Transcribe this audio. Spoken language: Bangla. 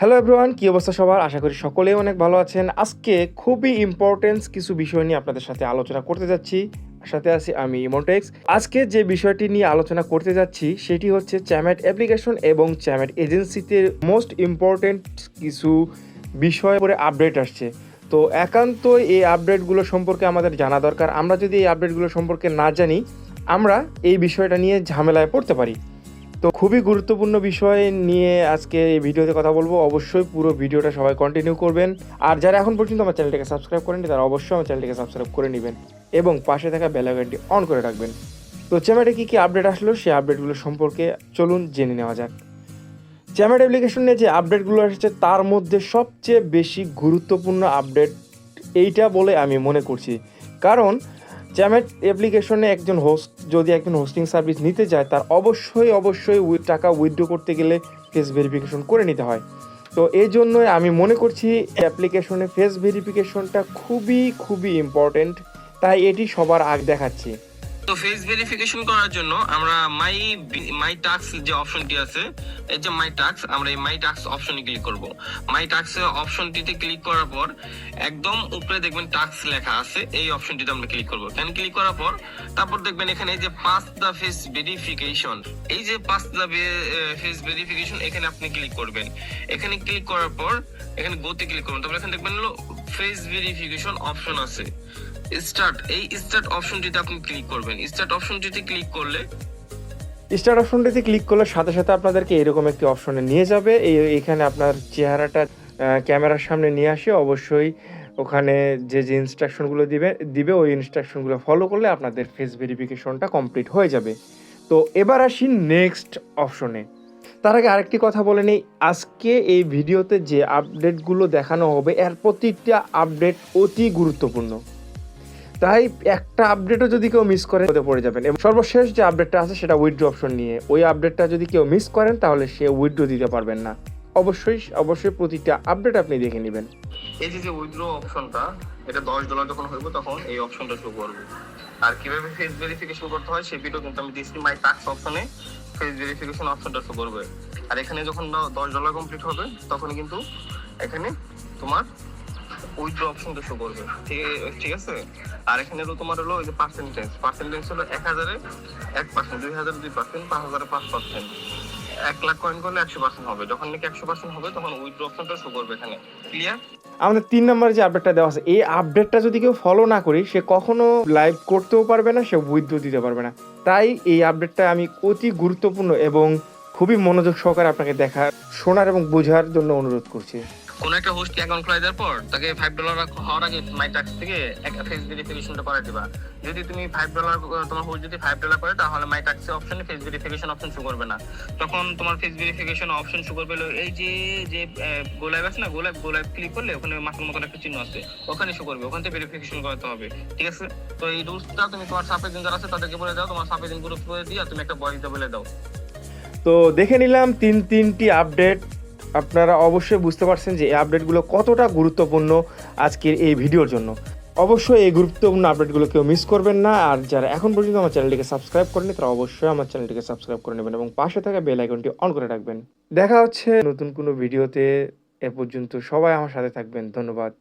হ্যালো এভরিওয়ান কী অবস্থা সবার? আশা করি সকলেই অনেক ভালো আছেন। আজকে খুবই ইম্পর্টেন্স কিছু বিষয় নিয়ে আপনাদের সাথে আলোচনা করতে যাচ্ছি। সাথে আছি আমি ইমোটেক্স আজকে যে বিষয়টি নিয়ে আলোচনা করতে যাচ্ছি, সেটি হচ্ছে চ্যামেট অ্যাপ্লিকেশন এবং চ্যামেট এজেন্সিতে মোস্ট ইম্পর্টেন্ট কিছু বিষয় করে আপডেট আসছে। তো একান্তই এই আপডেটগুলো সম্পর্কে আমাদের জানা দরকার। আমরা যদি এই আপডেটগুলো সম্পর্কে না জানি, আমরা এই বিষয়টা নিয়ে ঝামেলায় পড়তে পারি। তো খুবই গুরুত্বপূর্ণ বিষয় নিয়ে আজকে এই ভিডিওতে কথা বলব। অবশ্যই পুরো ভিডিওটা সবাই কন্টিনিউ করবেন। আর যারা এখন পর্যন্ত আমার চ্যানেলটাকে সাবস্ক্রাইব করেননি, তারা অবশ্যই আমার চ্যানেলটাকে সাবস্ক্রাইব করে নেবেন এবং পাশে থাকা বেল আইকনটি অন করে রাখবেন। তো চ্যামেটে কী কী আপডেট আসলো, সেই আপডেটগুলো সম্পর্কে চলুন জেনে নেওয়া যাক। চ্যামেট অ্যাপ্লিকেশনে যে আপডেটগুলো এসেছে তার মধ্যে সবচেয়ে বেশি গুরুত্বপূর্ণ আপডেট এইটা বলে আমি মনে করছি। কারণ চ্যামেট অ্যাপ্লিকেশনে একজন হোস্ট যদি একজন হোস্টিং সার্ভিস নিতে চায়, তার অবশ্যই অবশ্যই টাকা উইথড্র করতে গেলে ফেস ভেরিফিকেশন করে নিতে হয়। তো এই জন্যই আমি মনে করছি অ্যাপ্লিকেশনে ফেস ভেরিফিকেশনটা খুবই খুবই ইম্পর্ট্যান্ট তাই এটি সবার আগ দেখাচ্ছি। তো ফেস ভেরিফিকেশন করার জন্য আমরা মাই মাই টাক্স যে অপশনটি আছে, এই যে মাই টাক্স আমরা এই মাই টাক্স অপশনে ক্লিক করব। মাই টাক্স অপশনটিতে ক্লিক করার পর একদম উপরে দেখবেন টাক্স লেখা আছে, এই অপশনটিতে আমরা ক্লিক করব। কেন ক্লিক করার পর তারপর দেখবেন এখানে এই যে পাস দ্য ফেস ভেরিফিকেশন এই যে পাস দ্য ফেস ভেরিফিকেশন এখানে আপনি ক্লিক করবেন। এখানে ক্লিক করার পর, এখানে গোতে ক্লিক করবেন। তারপর এখানে দেখবেন হলো ফেস ভেরিফিকেশন অপশন আছে। স্টার্ট এই স্টার্ট অপশনটিতে আপনি ক্লিক করবেন। স্টার্ট অপশনটিতে ক্লিক করলে স্টার্ট অপশনটিতে ক্লিক করলে সাথে সাথে আপনাদেরকে এরকম একটি অপশনে নিয়ে যাবে। এই, এখানে আপনার চেহারাটা ক্যামেরার সামনে নিয়ে আসে। অবশ্যই ওখানে যে যে ইনস্ট্রাকশনগুলো দিবে দিবে, ওই ইনস্ট্রাকশনগুলো ফলো করলে আপনাদের ফেস ভেরিফিকেশনটা কমপ্লিট হয়ে যাবে। তো এবার আসি নেক্সট অপশনে তার আগে আরেকটি কথা বলে নেই, আজকে এই ভিডিওতে যে আপডেটগুলো দেখানো হবে, এর প্রতিটা আপডেট অতি গুরুত্বপূর্ণ। তাই একটা আপডেটও যদি কেউ মিস করে হতে পড়ে যাবেন। এবং সর্বশেষ যে আপডেটটা আছে, সেটা উইথড্র অপশন নিয়ে। ওই আপডেটটা যদি কেউ মিস করেন, তাহলে সে উইথড্র দিতে পারবেন না। অবশ্যই অবশ্যই প্রতিটা আপডেট আপনি দেখে নেবেন। এই যে যে উইথড্র অপশনটা এটা দশ ডলার যখন হইব, তখন এই অপশনটা শো করবে। আর কীভাবে ফেস ভেরিফিকেশন করতে হয় সেই ভিডিও কিন্তু আমি দিচ্ছি মাই টাক্স অপশনে ফেস ভেরিফিকেশন অপশনটা শো করবে। আর এখানে যখন দশ ডলার কমপ্লিট হবে, তখন কিন্তু এখানে তোমার উইথড্র অপশনটা শো করবে। ঠিক আছে? আর এখানে হলো তোমার হলো ওই যে পার্সেন্টেজ পার্সেন্টেজ হলো এক হাজারে এক পার্সেন্ট দুই হাজারে দুই পার্সেন্ট পাঁচ হাজারে পাঁচ পার্সেন্ট এক লাখ কয়েন করলে একশো পার্সেন্ট হবে। যখন নাকি একশো পার্সেন্ট হবে, তখন উইথড্র অপশনটা শো করবে এখানে। ক্লিয়ার আমাদের তিন নম্বরে যে আপডেটটা দেওয়া আছে, এই আপডেটটা যদি কেউ ফলো না করি, সে কখনো লাইভ করতেও পারবে না, সে উইথড্র দিতে পারবে না। তাই এই আপডেটটা আমি অতি গুরুত্বপূর্ণ এবং খুবই মনোযোগ সহকারে আপনাকে দেখার, শোনার এবং বোঝার জন্য অনুরোধ করছি। কোন একটা হোস্ট অ্যাকাউন্ট খোলা দেওয়ার পর তাকে ফাইভ ডলার হওয়ার আগে মাই ট্যাক্স থেকে ফেস ভেরিফিকেশনটা করে দিবা। যদি তুমি ফাইভ ডলার তোমার হোস্ট যদি ফাইভ ডলার করে, তাহলে মাই ট্যাক্স অপশনে ফেস ভেরিফিকেশন অপশন শো করবে না। তখন তোমার ফেস ভেরিফিকেশন অপশন শো করবে এই যে যে গোলাপ আছে না গোলাপ গোলাপ ক্লিক করলে ওখানে মাথার মতন একটা চিহ্ন আছে। ওখানে শো করবে, ওখান থেকে ভেরিফিকেশন করাতে হবে। ঠিক আছে? তো এই রুলসটা তুমি তোমার সাপে যারা আছে তাদেরকে বলে দাও, তোমার সাপে দিন গ্রুপ করে দিয়ে তুমি একটা বয় দিতে বলে দাও। তো দেখে নিলাম তিন তিনটি আপডেট আপনারা অবশ্যই বুঝতে পারছেন যে এই আপডেটগুলো কতটা গুরুত্বপূর্ণ আজকের এই ভিডিওর জন্য। অবশ্যই এই গুরুত্বপূর্ণ আপডেটগুলো কেউ মিস করবেন না, আর যারা এখন পর্যন্ত আমার চ্যানেলটিকে সাবস্ক্রাইব করেনি তারা অবশ্যই আমার চ্যানেলটিকে সাবস্ক্রাইব করে নেবেন এবং পাশে থাকা বেল আইকনটি অন করে রাখবেন। দেখা হচ্ছে নতুন কোনো ভিডিওতে এ পর্যন্ত সবাই আমার সাথে থাকবেন, ধন্যবাদ।